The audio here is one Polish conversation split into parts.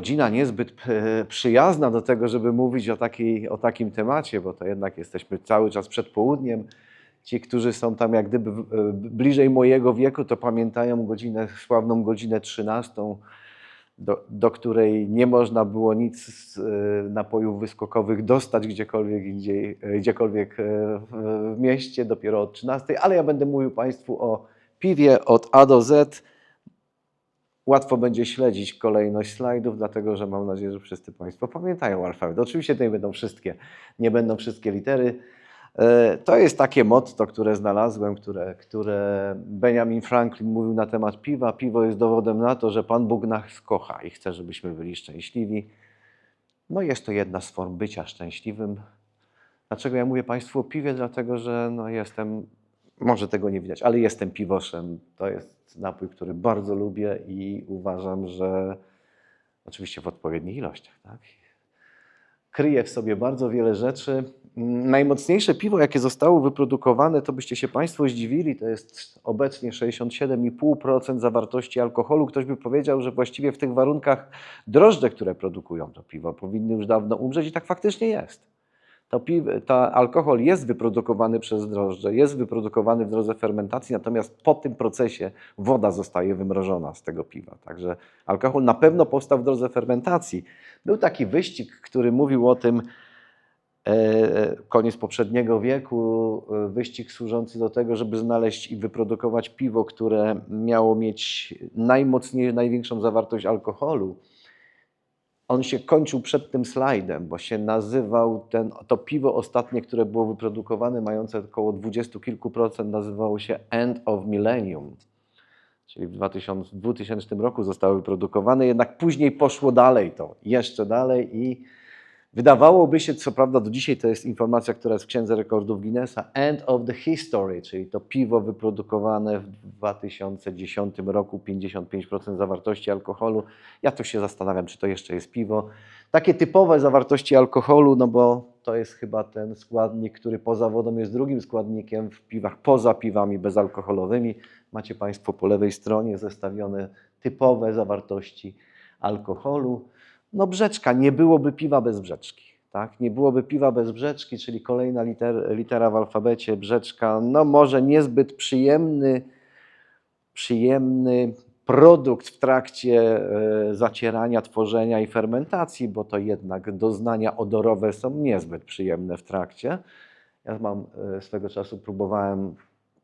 godzina niezbyt e, przyjazna do tego, żeby mówić o, takiej, o takim temacie, bo to jednak jesteśmy cały czas przed południem. Ci, którzy są tam jak gdyby e, bliżej mojego wieku, to pamiętają godzinę, sławną godzinę 13, do, do której nie można było nic z e, napojów wyskokowych dostać gdziekolwiek, indziej, gdziekolwiek w mieście, dopiero od 13, ale ja będę mówił Państwu o piwie od A do Z. Łatwo będzie śledzić kolejność slajdów, dlatego że mam nadzieję, że wszyscy Państwo pamiętają alfabet. Oczywiście nie będą wszystkie, nie będą wszystkie litery. E, To jest takie motto, które znalazłem, które, które Benjamin Franklin mówił na temat piwa. Piwo jest dowodem na to, że Pan Bóg nas kocha i chce, żebyśmy byli szczęśliwi. No jest to jedna z form bycia szczęśliwym. Dlaczego ja mówię Państwu o piwie? Dlatego, że no jestem, może tego nie widać, ale jestem piwoszem. To jest napój, który bardzo lubię i uważam, że oczywiście w odpowiednich ilościach. Tak? Kryje w sobie bardzo wiele rzeczy. Najmocniejsze piwo, jakie zostało wyprodukowane, to byście się Państwo zdziwili, to jest obecnie 67,5% zawartości alkoholu. Ktoś by powiedział, że właściwie w tych warunkach drożdże, które produkują to piwo, powinny już dawno umrzeć i tak faktycznie jest. To ta alkohol jest wyprodukowany przez drożdże, jest wyprodukowany w drodze fermentacji, natomiast po tym procesie woda zostaje wymrożona z tego piwa. Także alkohol na pewno powstał w drodze fermentacji. Był taki wyścig, który mówił o tym, e, koniec poprzedniego wieku, e, wyścig służący do tego, żeby znaleźć i wyprodukować piwo, które miało mieć najmocniej, największą zawartość alkoholu. On się kończył przed tym slajdem, bo się nazywał ten, to piwo ostatnie, które było wyprodukowane, mające około 20 kilku procent, nazywało się End of Millennium. Czyli w 2000, 2000 roku zostało wyprodukowane, jednak później poszło dalej to, jeszcze dalej i wydawałoby się, co prawda do dzisiaj to jest informacja, która jest w Księdze Rekordów Guinnessa, End of the History, czyli to piwo wyprodukowane w 2010 roku, 55% zawartości alkoholu. Ja to się zastanawiam, czy to jeszcze jest piwo. Takie typowe zawartości alkoholu, no bo to jest chyba ten składnik, który poza wodą jest drugim składnikiem w piwach, poza piwami bezalkoholowymi. Macie Państwo po lewej stronie zestawione typowe zawartości alkoholu. No brzeczka, nie byłoby piwa bez brzeczki. Tak? Nie byłoby piwa bez brzeczki, czyli kolejna liter, litera w alfabecie, brzeczka, no może niezbyt przyjemny, przyjemny produkt w trakcie e, zacierania, tworzenia i fermentacji, bo to jednak doznania odorowe są niezbyt przyjemne w trakcie. Ja mam e, swego czasu próbowałem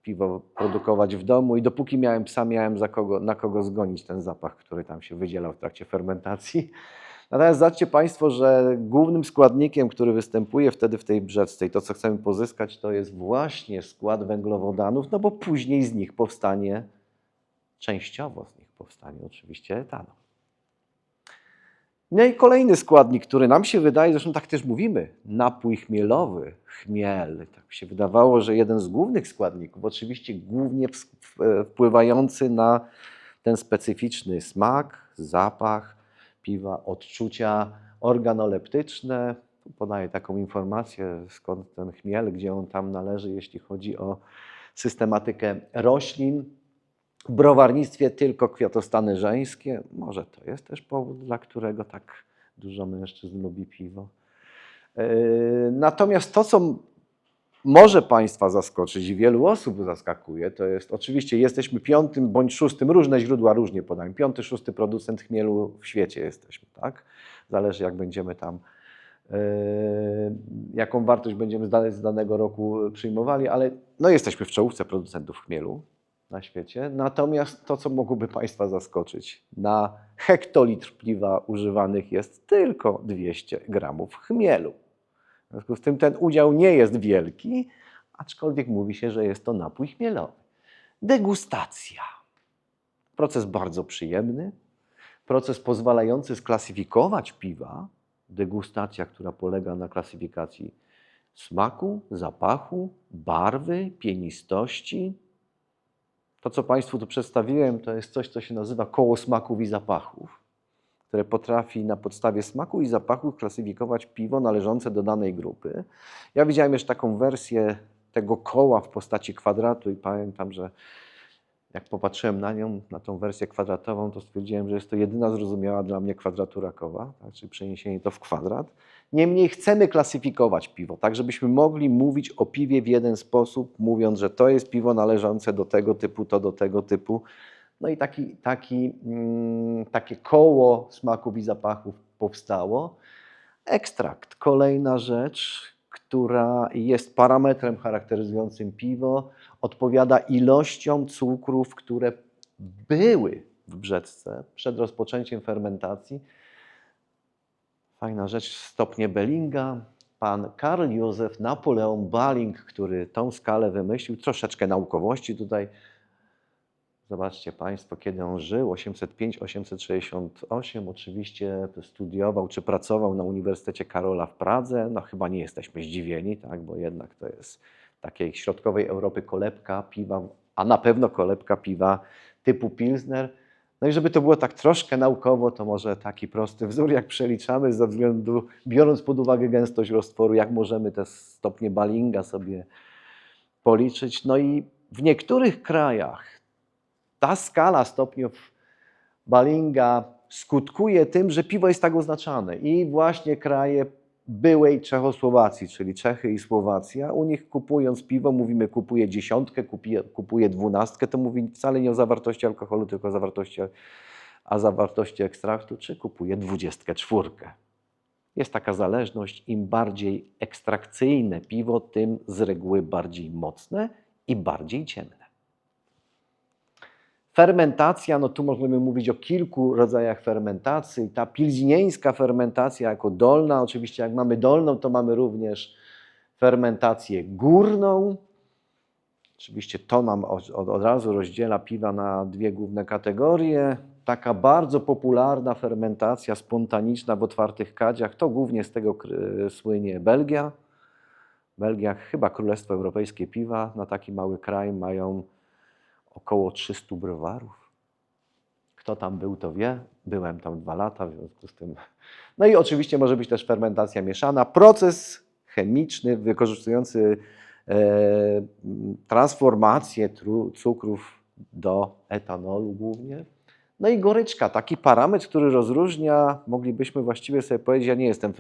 piwo produkować w domu i dopóki miałem psa, miałem za kogo, na kogo zgonić ten zapach, który tam się wydzielał w trakcie fermentacji. Natomiast zobaczcie Państwo, że głównym składnikiem, który występuje wtedy w tej brzeczce i to, co chcemy pozyskać, to jest właśnie skład węglowodanów, no bo później z nich powstanie, częściowo z nich powstanie oczywiście etanol. No i kolejny składnik, który nam się wydaje, zresztą tak też mówimy, napój chmielowy, chmiel. Tak się wydawało, że jeden z głównych składników, oczywiście głównie wpływający na ten specyficzny smak, zapach piwa, odczucia organoleptyczne. Podaję taką informację, skąd ten chmiel, gdzie on tam należy, jeśli chodzi o systematykę roślin. Browarnictwie tylko kwiatostany żeńskie. Może to jest też powód, dla którego tak dużo mężczyzn lubi piwo. Yy, Natomiast to, co może Państwa zaskoczyć i wielu osób zaskakuje, to jest oczywiście jesteśmy piątym bądź szóstym, różne źródła różnie podają, piąty, szósty producent chmielu w świecie jesteśmy, tak? Zależy jak będziemy tam, yy, jaką wartość będziemy z danego roku przyjmowali, ale no jesteśmy w czołówce producentów chmielu na świecie. Natomiast to, co mogłoby Państwa zaskoczyć, na hektolitr piwa używanych jest tylko 200 gramów chmielu. W związku z tym ten udział nie jest wielki, aczkolwiek mówi się, że jest to napój chmielowy. Degustacja. Proces bardzo przyjemny, proces pozwalający sklasyfikować piwa. Degustacja, która polega na klasyfikacji smaku, zapachu, barwy, pienistości. To, co Państwu tu przedstawiłem, to jest coś, co się nazywa koło smaków i zapachów które potrafi na podstawie smaku i zapachu klasyfikować piwo należące do danej grupy. Ja widziałem jeszcze taką wersję tego koła w postaci kwadratu i pamiętam, że jak popatrzyłem na nią, na tą wersję kwadratową, to stwierdziłem, że jest to jedyna zrozumiała dla mnie kwadratura koła, tak, czyli przeniesienie to w kwadrat. Niemniej chcemy klasyfikować piwo, tak żebyśmy mogli mówić o piwie w jeden sposób, mówiąc, że to jest piwo należące do tego typu, to do tego typu. No i taki, taki, mm, takie koło smaków i zapachów powstało. Ekstrakt, kolejna rzecz, która jest parametrem charakteryzującym piwo, odpowiada ilościom cukrów, które były w brzeczce przed rozpoczęciem fermentacji. Fajna rzecz, stopnie Bellinga. Pan Karl Józef Napoleon Balling, który tą skalę wymyślił, troszeczkę naukowości tutaj. Zobaczcie Państwo, kiedy on żył, 805-868, oczywiście studiował czy pracował na Uniwersytecie Karola w Pradze. No chyba nie jesteśmy zdziwieni, tak, bo jednak to jest takiej środkowej Europy kolebka piwa, a na pewno kolebka piwa typu Pilsner. No i żeby to było tak troszkę naukowo, to może taki prosty wzór, jak przeliczamy ze względu, biorąc pod uwagę gęstość roztworu, jak możemy te stopnie Ballinga sobie policzyć. No i w niektórych krajach ta skala stopniów Ballinga skutkuje tym, że piwo jest tak oznaczane i właśnie kraje byłej Czechosłowacji, czyli Czechy i Słowacja, u nich kupując piwo mówimy kupuje dziesiątkę, kupuje, kupuje dwunastkę, to mówi wcale nie o zawartości alkoholu, tylko o zawartości, a zawartości ekstraktu, czy kupuje dwudziestkę czwórkę. Jest taka zależność, im bardziej ekstrakcyjne piwo, tym z reguły bardziej mocne i bardziej ciemne. Fermentacja, no tu możemy mówić o kilku rodzajach fermentacji. Ta pilzinieńska fermentacja jako dolna, oczywiście jak mamy dolną, to mamy również fermentację górną. Oczywiście to nam od, od, od razu rozdziela piwa na dwie główne kategorie. Taka bardzo popularna fermentacja spontaniczna w otwartych kadziach, to głównie z tego słynie Belgia. Belgia, chyba Królestwo Europejskie Piwa, na taki mały kraj mają około 300 browarów. Kto tam był, to wie. Byłem tam dwa lata, w związku z tym. No i oczywiście może być też fermentacja mieszana. Proces chemiczny wykorzystujący e, transformację tru, cukrów do etanolu głównie. No i goryczka, taki parametr, który rozróżnia, moglibyśmy właściwie sobie powiedzieć, ja nie jestem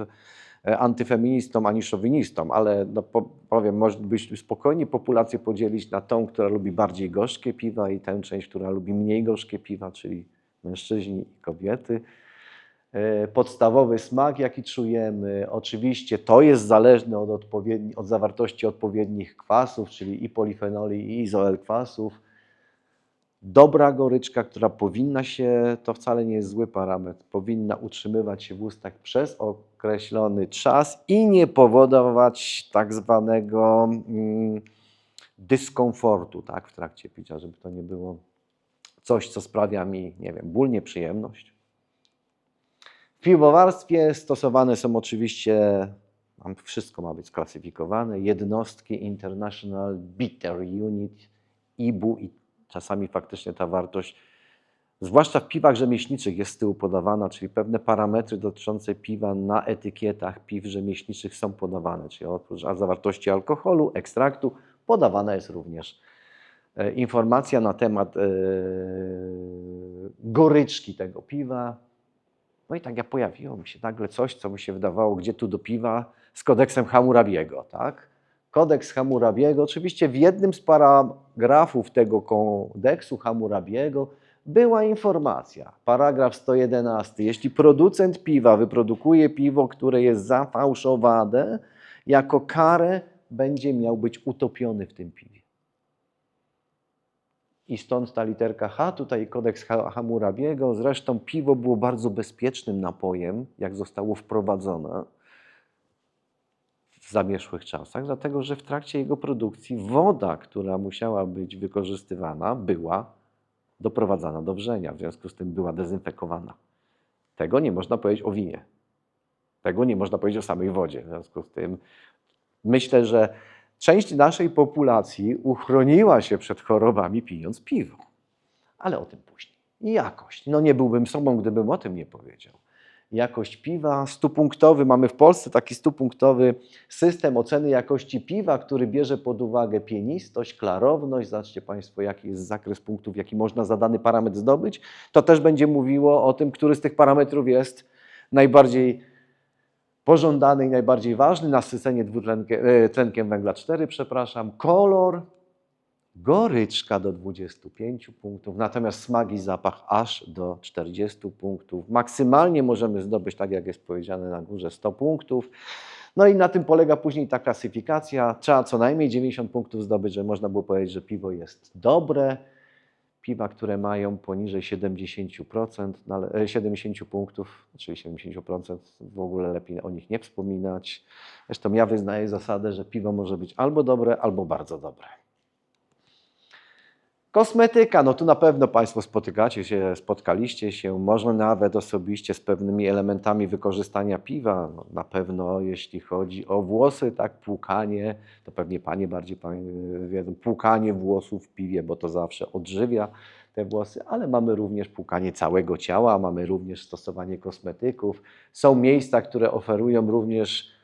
antyfeministą ani szowinistą, ale no po, powiem, można spokojnie populację podzielić na tą, która lubi bardziej gorzkie piwa i tę część, która lubi mniej gorzkie piwa, czyli mężczyźni i kobiety. E, Podstawowy smak, jaki czujemy, oczywiście to jest zależne od, od zawartości odpowiednich kwasów, czyli i polifenoli, i izoel kwasów. Dobra goryczka, która powinna się, to wcale nie jest zły parametr, powinna utrzymywać się w ustach przez określony czas i nie powodować tak zwanego mm, dyskomfortu tak, w trakcie picia, żeby to nie było coś, co sprawia mi, nie wiem, ból, nieprzyjemność. W piwowarstwie stosowane są oczywiście, wszystko ma być sklasyfikowane, jednostki International Bitter Unit, IBU i czasami faktycznie ta wartość, zwłaszcza w piwach rzemieślniczych jest z tyłu podawana, czyli pewne parametry dotyczące piwa na etykietach piw rzemieślniczych są podawane, czyli oprócz zawartości alkoholu, ekstraktu, podawana jest również e, informacja na temat e, goryczki tego piwa. No i tak ja pojawiło mi się nagle coś, co mi się wydawało, gdzie tu do piwa z kodeksem Hammurabiego, tak? Kodeks Hammurabiego, oczywiście w jednym z paragrafów tego kodeksu Hammurabiego była informacja, paragraf 111. Jeśli producent piwa wyprodukuje piwo, które jest zafałszowane, jako karę będzie miał być utopiony w tym piwie. I stąd ta literka H, tutaj kodeks Ha- Hammurabiego. Zresztą piwo było bardzo bezpiecznym napojem, jak zostało wprowadzone w zamierzchłych czasach, dlatego że w trakcie jego produkcji woda, która musiała być wykorzystywana, była doprowadzana do wrzenia, w związku z tym była dezynfekowana. Tego nie można powiedzieć o winie. Tego nie można powiedzieć o samej wodzie. W związku z tym myślę, że część naszej populacji uchroniła się przed chorobami pijąc piwo. Ale o tym później. I jakość. No nie byłbym sobą, gdybym o tym nie powiedział. Jakość piwa. Stupunktowy, mamy w Polsce taki stupunktowy system oceny jakości piwa, który bierze pod uwagę pienistość, klarowność. Zobaczcie Państwo, jaki jest zakres punktów, jaki można za dany parametr zdobyć. To też będzie mówiło o tym, który z tych parametrów jest najbardziej pożądany i najbardziej ważny. Nasycenie dwutlenkiem e, tlenkiem węgla 4, przepraszam. Kolor, goryczka do 25 punktów, natomiast smak i zapach aż do 40 punktów. Maksymalnie możemy zdobyć, tak jak jest powiedziane na górze, 100 punktów. No i na tym polega później ta klasyfikacja. Trzeba co najmniej 90 punktów zdobyć, żeby można było powiedzieć, że piwo jest dobre. Piwa, które mają poniżej 70%, nale- e, 70 punktów, czyli 70%, w ogóle lepiej o nich nie wspominać. Zresztą ja wyznaję zasadę, że piwo może być albo dobre, albo bardzo dobre. Kosmetyka, no tu na pewno Państwo spotykacie się, spotkaliście się, może nawet osobiście z pewnymi elementami wykorzystania piwa. No, na pewno jeśli chodzi o włosy, tak, płukanie, to pewnie Panie bardziej wiedzą, płukanie włosów w piwie, bo to zawsze odżywia te włosy, ale mamy również płukanie całego ciała, mamy również stosowanie kosmetyków. Są miejsca, które oferują również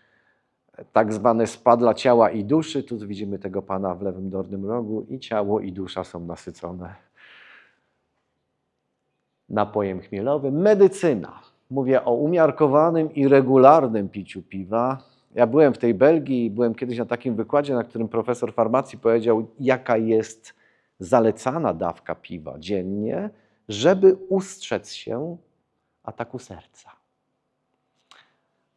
tak zwane spa dla ciała i duszy. Tu widzimy tego pana w lewym dolnym rogu i ciało i dusza są nasycone napojem chmielowym. Medycyna. Mówię o umiarkowanym i regularnym piciu piwa. Ja byłem w tej Belgii, byłem kiedyś na takim wykładzie, na którym profesor farmacji powiedział, jaka jest zalecana dawka piwa dziennie, żeby ustrzec się ataku serca.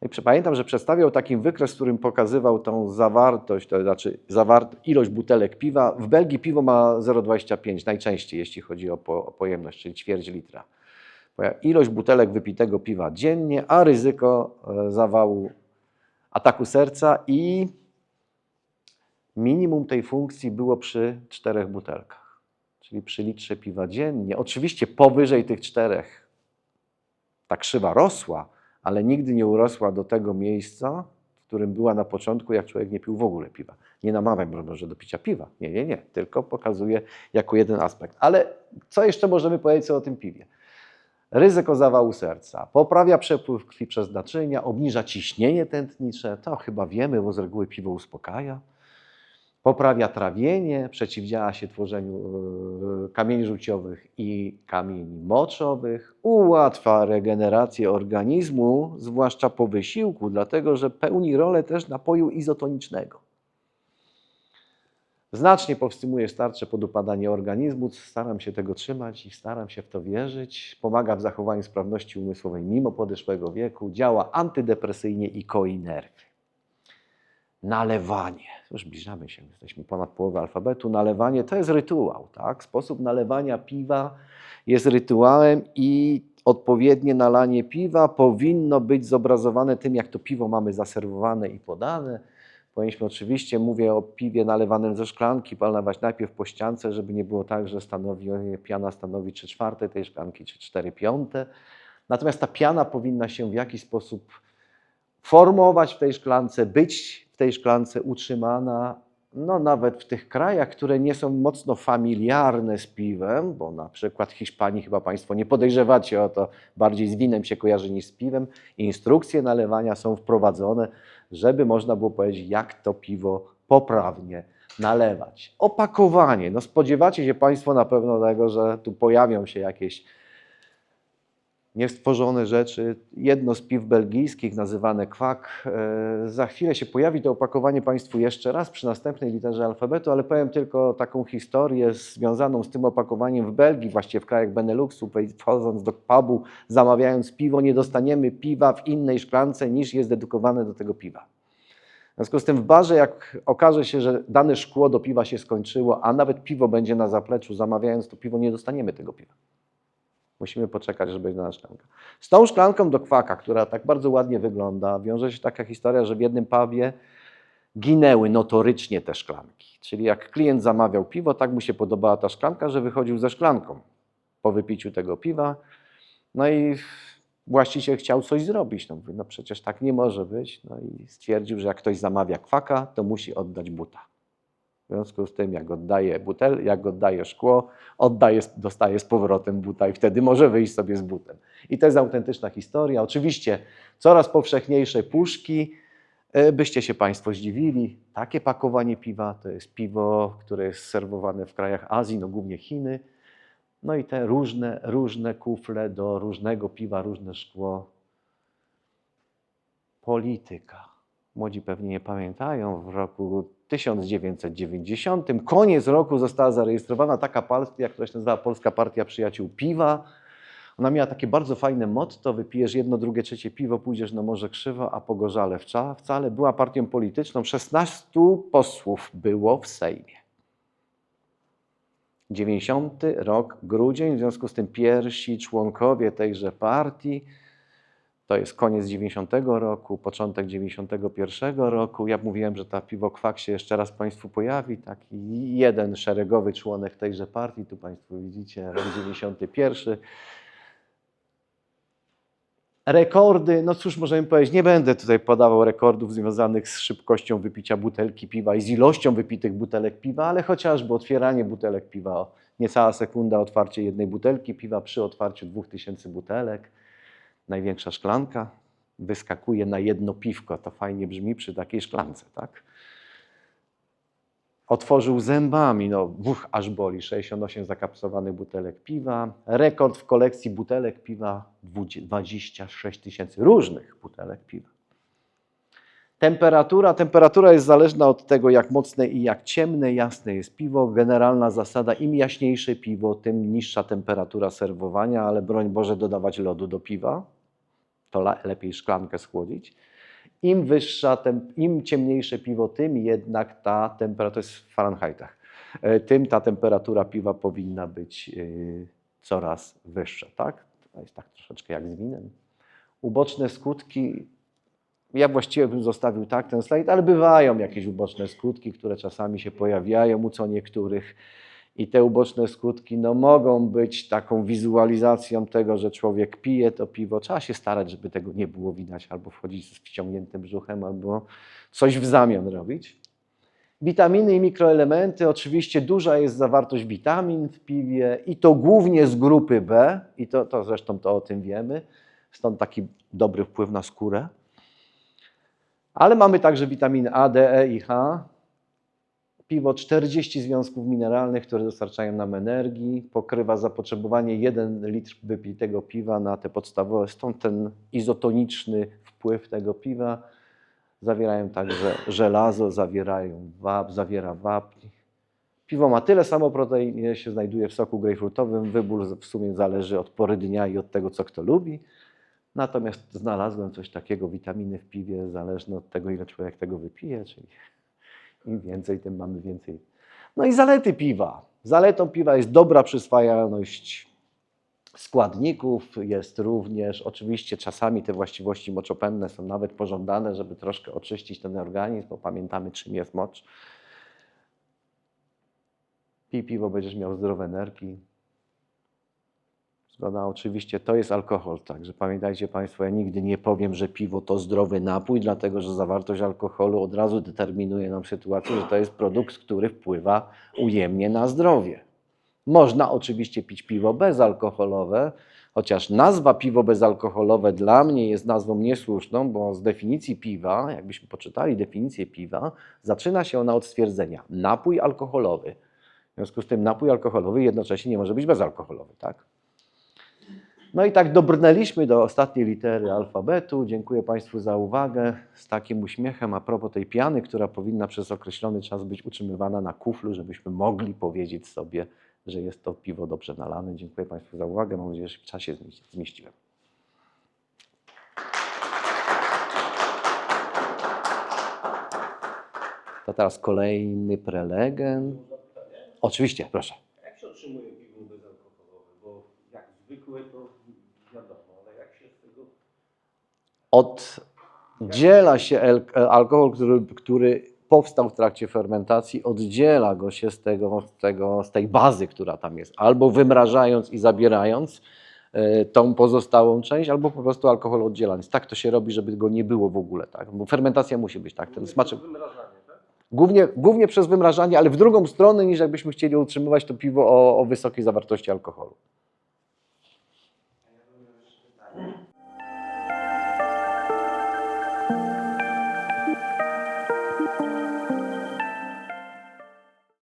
No I pamiętam, że przedstawiał taki wykres, w którym pokazywał tą zawartość, to znaczy zawart, ilość butelek piwa. W Belgii piwo ma 0,25 najczęściej, jeśli chodzi o, po, o pojemność, czyli ćwierć litra. Ilość butelek wypitego piwa dziennie, a ryzyko e, zawału ataku serca i minimum tej funkcji było przy czterech butelkach, czyli przy litrze piwa dziennie. Oczywiście powyżej tych czterech ta krzywa rosła, ale nigdy nie urosła do tego miejsca, w którym była na początku, jak człowiek nie pił w ogóle piwa. Nie namawiam Boże do picia piwa. Nie, nie, nie. Tylko pokazuję jako jeden aspekt. Ale co jeszcze możemy powiedzieć o tym piwie? Ryzyko zawału serca, poprawia przepływ krwi przez naczynia, obniża ciśnienie tętnicze, to chyba wiemy, bo z reguły piwo uspokaja. Poprawia trawienie, przeciwdziała się tworzeniu e, kamieni żółciowych i kamieni moczowych, ułatwia regenerację organizmu, zwłaszcza po wysiłku, dlatego że pełni rolę też napoju izotonicznego. Znacznie powstrzymuje starcze podupadanie organizmu, staram się tego trzymać i staram się w to wierzyć. Pomaga w zachowaniu sprawności umysłowej mimo podeszłego wieku, działa antydepresyjnie i koi nerwy. Nalewanie. Już zbliżamy się, jesteśmy ponad połowę alfabetu. Nalewanie to jest rytuał, tak? Sposób nalewania piwa jest rytuałem i odpowiednie nalanie piwa powinno być zobrazowane tym, jak to piwo mamy zaserwowane i podane. Powinniśmy oczywiście, mówię o piwie nalewanym ze szklanki, nalewać najpierw po ściance, żeby nie było tak, że stanowi, piana stanowi 3 czwarte tej szklanki, czy 4 piąte. Natomiast ta piana powinna się w jakiś sposób formować w tej szklance, być w tej szklance utrzymana, no nawet w tych krajach, które nie są mocno familiarne z piwem, bo na przykład Hiszpanii chyba Państwo nie podejrzewacie o to, bardziej z winem się kojarzy niż z piwem, instrukcje nalewania są wprowadzone, żeby można było powiedzieć, jak to piwo poprawnie nalewać. Opakowanie. No spodziewacie się Państwo na pewno tego, że tu pojawią się jakieś niestworzone rzeczy. Jedno z piw belgijskich, nazywane kwak. E, Za chwilę się pojawi to opakowanie Państwu jeszcze raz przy następnej literze alfabetu, ale powiem tylko taką historię związaną z tym opakowaniem w Belgii, właściwie w krajach Beneluxu, wchodząc do pubu, zamawiając piwo, nie dostaniemy piwa w innej szklance niż jest dedykowane do tego piwa. W związku z tym w barze, jak okaże się, że dane szkło do piwa się skończyło, a nawet piwo będzie na zapleczu, zamawiając to piwo, nie dostaniemy tego piwa. Musimy poczekać, żeby będzie dana szklanka. Z tą szklanką do kwaka, która tak bardzo ładnie wygląda, wiąże się taka historia, że w jednym pubie ginęły notorycznie te szklanki. Czyli jak klient zamawiał piwo, tak mu się podobała ta szklanka, że wychodził ze szklanką po wypiciu tego piwa. No i właściciel chciał coś zrobić. No, mówi, no przecież tak nie może być. No i stwierdził, że jak ktoś zamawia kwaka, to musi oddać buta. W związku z tym, jak oddaje butel, jak oddaje szkło, oddaje, dostaje z powrotem buta i wtedy może wyjść sobie z butem. I to jest autentyczna historia. Oczywiście coraz powszechniejsze puszki, e, byście się Państwo zdziwili. Takie pakowanie piwa to jest piwo, które jest serwowane w krajach Azji, no głównie Chiny. No i te różne, różne kufle do różnego piwa, różne szkło. Polityka. Młodzi pewnie nie pamiętają, w roku 1990, koniec roku została zarejestrowana taka partia, która się nazywa Polska Partia Przyjaciół Piwa. Ona miała takie bardzo fajne motto, wypijesz jedno, drugie, trzecie piwo, pójdziesz no może krzywo, a pogorzale wcza- wcale. Była partią polityczną, 16 posłów było w Sejmie. 90 rok, grudzień, w związku z tym pierwsi członkowie tejże partii, to jest koniec 90 roku, początek 91 roku. Ja mówiłem, że ta piwo kwak się jeszcze raz Państwu pojawi. Taki jeden szeregowy członek tejże partii, tu Państwo widzicie, rok 91. Rekordy, no cóż możemy powiedzieć, nie będę tutaj podawał rekordów związanych z szybkością wypicia butelki piwa i z ilością wypitych butelek piwa, ale chociażby otwieranie butelek piwa, niecała sekunda otwarcie jednej butelki piwa przy otwarciu 2000 butelek. Największa szklanka wyskakuje na jedno piwko, to fajnie brzmi przy takiej szklance, tak? Otworzył zębami, no buch, aż boli, 68 zakapsowanych butelek piwa. Rekord w kolekcji butelek piwa 26 tysięcy różnych butelek piwa. Temperatura. Temperatura jest zależna od tego, jak mocne i jak ciemne, jasne jest piwo. Generalna zasada, im jaśniejsze piwo, tym niższa temperatura serwowania, ale broń Boże dodawać lodu do piwa. To lepiej szklankę schłodzić. Im wyższa, im ciemniejsze piwo, tym jednak ta temperatura, to jest w Fahrenheitach, e, tym ta temperatura piwa powinna być e, coraz wyższa, tak? To jest tak troszeczkę jak z winem. Uboczne skutki, ja właściwie bym zostawił tak ten slajd, ale bywają jakieś uboczne skutki, które czasami się pojawiają u co niektórych. I te uboczne skutki no, mogą być taką wizualizacją tego, że człowiek pije to piwo. Trzeba się starać, żeby tego nie było widać, albo wchodzić z wciągniętym brzuchem, albo coś w zamian robić. Witaminy i mikroelementy. Oczywiście duża jest zawartość witamin w piwie i to głównie z grupy B, i to, to zresztą to o tym wiemy. Stąd taki dobry wpływ na skórę. Ale mamy także witaminy A, D, E i H. Piwo 40 związków mineralnych, które dostarczają nam energii, pokrywa zapotrzebowanie 1 litr wypitego piwa na te podstawowe, stąd ten izotoniczny wpływ tego piwa. Zawierają także żelazo, zawierają wap, zawiera wapń. Piwo ma tyle samo protein, ile się znajduje w soku grejpfrutowym. Wybór w sumie zależy od pory dnia i od tego, co kto lubi. Natomiast znalazłem coś takiego, witaminy w piwie, zależne od tego, ile człowiek tego wypije, czyli im więcej, tym mamy więcej. No i zalety piwa. Zaletą piwa jest dobra przyswajalność składników, jest również, oczywiście czasami te właściwości moczopenne są nawet pożądane, żeby troszkę oczyścić ten organizm, bo pamiętamy czym jest mocz. Pij piwo, będziesz miał zdrowe energii. Zgoda, oczywiście to jest alkohol, także pamiętajcie Państwo, ja nigdy nie powiem, że piwo to zdrowy napój, dlatego że zawartość alkoholu od razu determinuje nam sytuację, że to jest produkt, który wpływa ujemnie na zdrowie. Można oczywiście pić piwo bezalkoholowe, chociaż nazwa piwo bezalkoholowe dla mnie jest nazwą niesłuszną, bo z definicji piwa, jakbyśmy poczytali definicję piwa, zaczyna się ona od stwierdzenia napój alkoholowy. W związku z tym napój alkoholowy jednocześnie nie może być bezalkoholowy, tak? No i tak dobrnęliśmy do ostatniej litery alfabetu. Dziękuję Państwu za uwagę. Z takim uśmiechem a propos tej piany, która powinna przez określony czas być utrzymywana na kuflu, żebyśmy mogli powiedzieć sobie, że jest to piwo dobrze nalane. Dziękuję Państwu za uwagę. Mam nadzieję, że w czasie zmieści- zmieściłem. To teraz kolejny prelegent. Oczywiście, proszę. Jak się otrzymuje piwo bezalkoholowe? Bo jak zwykłe to wiadomo, ale jak się z tego... oddziela się alkohol, który, który powstał w trakcie fermentacji, oddziela go się z, tego, z, tego, z tej bazy, która tam jest, albo wymrażając i zabierając e, tą pozostałą część, albo po prostu alkohol oddzielając. Tak to się robi, żeby go nie było w ogóle. Tak? Bo fermentacja musi być tak. Ten smaczek, tak? Głównie, głównie przez wymrażanie, ale w drugą stronę niż jakbyśmy chcieli utrzymywać to piwo o, o wysokiej zawartości alkoholu.